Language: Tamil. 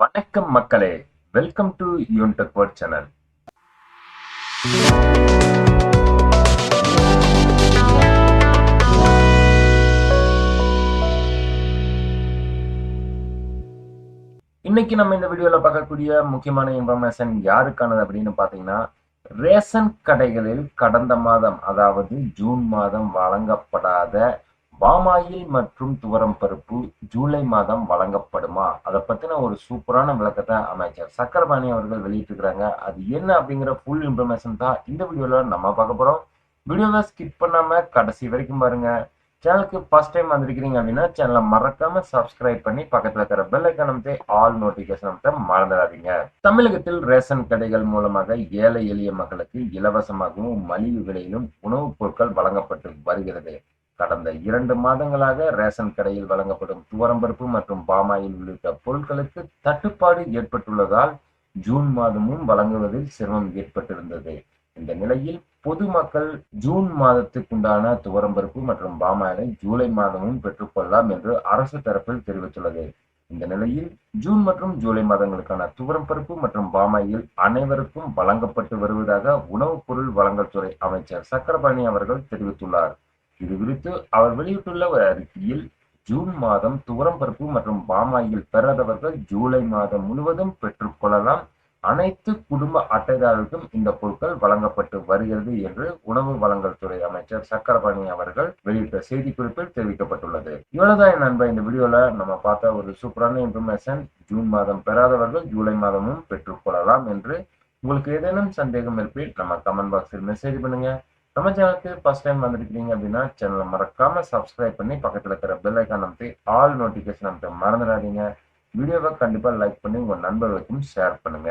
வணக்கம் மக்களே. Welcome to Yuntech world channel இன்னைக்கு நம்ம இந்த வீடியோல பார்க்கக்கூடிய முக்கியமான இன்ஃபர்மேஷன் யாருக்கானது அப்படின்னு பாத்தீங்கன்னா ரேஷன் கடைகளில் கடந்த மாதம் அதாவது ஜூன் மாதம் வழங்கப்படாத பாமாயில் மற்றும் துவரம் பருப்பு ஜூலை மாதம் வழங்கப்படுமா? அதை பத்தின ஒரு சூப்பரான விளக்கத்தை அமைச்சர் சக்கரபாணி அவர்கள் வெளியிட்டிருக்கிறாங்க. அது என்ன அப்படிங்கிற ஃபுல் இன்ஃபர்மேஷன் தான் இந்த வீடியோல நம்ம பார்க்க போறோம். வீடியோவை ஸ்கிப் பண்ணாம கடைசி வரைக்கும் பாருங்க. சேனலுக்கு ஃபர்ஸ்ட் டைம் வந்திருக்கிறீங்க அப்படின்னா சேனலை மறக்காம சப்ஸ்கிரைப் பண்ணி பக்கத்துல இருக்கிற பெல் ஐக்கான் அமைத்து ஆல் நோட்டிபிகேஷன் அமைத்த மறந்துடாதீங்க. தமிழகத்தில் ரேஷன் கடைகள் மூலமாக ஏழை எளிய மக்களுக்கு இலவசமாகவும் மலிவு விலையிலும் உணவுப் பொருட்கள் வழங்கப்பட்டு வருகிறது. கடந்த இரண்டு மாதங்களாக ரேஷன் கடையில் வழங்கப்படும் துவரம்பருப்பு மற்றும் பாமாயில் உள்ளிட்ட பொருட்களுக்கு தட்டுப்பாடு ஏற்பட்டுள்ளதால் ஜூன் மாதமும் வழங்குவதில் சிரமம் ஏற்பட்டிருந்தது. இந்த நிலையில் பொதுமக்கள் ஜூன் மாதத்துக்குண்டான துவரம்பருப்பு மற்றும் பாமாயிலை ஜூலை மாதமும் பெற்றுக்கொள்ளலாம் என்று அரசு தரப்பில் தெரிவித்துள்ளது. இந்த நிலையில் ஜூன் மற்றும் ஜூலை மாதங்களுக்கான துவரம் பருப்பு மற்றும் பாமாயில் அனைவருக்கும் வழங்கப்பட்டு வருவதாக உணவுப் பொருள் வழங்கல் துறை அமைச்சர் சக்கரபாணி அவர்கள் தெரிவித்துள்ளார். இது குறித்து அவர் வெளியிட்டுள்ள ஒரு அறிக்கையில் ஜூன் மாதம் துவரம் பருப்பு மற்றும் பாமாயில் பெறாதவர்கள் ஜூலை மாதம் முழுவதும் பெற்றுக்கொள்ளலாம் அனைத்து குடும்ப அட்டைதாரர்களுக்கும் இந்த பொருட்கள் வழங்கப்பட்டு வருகிறது என்று உணவு வழங்கல் துறை அமைச்சர் சக்கரபாணி அவர்கள் வெளியிட்ட செய்திக்குறிப்பில் தெரிவிக்கப்பட்டுள்ளது. இவ்வளவுதான் என் நண்பா இந்த வீடியோல நம்ம பார்த்த ஒரு சூப்பரான இன்ஃபர்மேஷன் ஜூன் மாதம் பெறாதவர்கள் ஜூலை மாதமும் பெற்றுக்கொள்ளலாம் என்று. உங்களுக்கு ஏதேனும் சந்தேகம் இருப்பில் நம்ம கமெண்ட் பாக்ஸில் மெசேஜ் பண்ணுங்க. நம்ம சேனலுக்கு ஃபர்ஸ்ட் டைம் வந்திருக்கீங்க அப்படின்னா சேனலை மறக்காம சப்ஸ்கிரைப் பண்ணி பக்கத்துல இருக்கிற பெல் ஐக்கான் அமைத்து ஆல் நோட்டிஃபிகேஷன் அமைத்து மறந்துடாதீங்க. வீடியோவை கண்டிப்பா லைக் பண்ணி உங்க நண்பர்களுக்கும் ஷேர் பண்ணுங்க.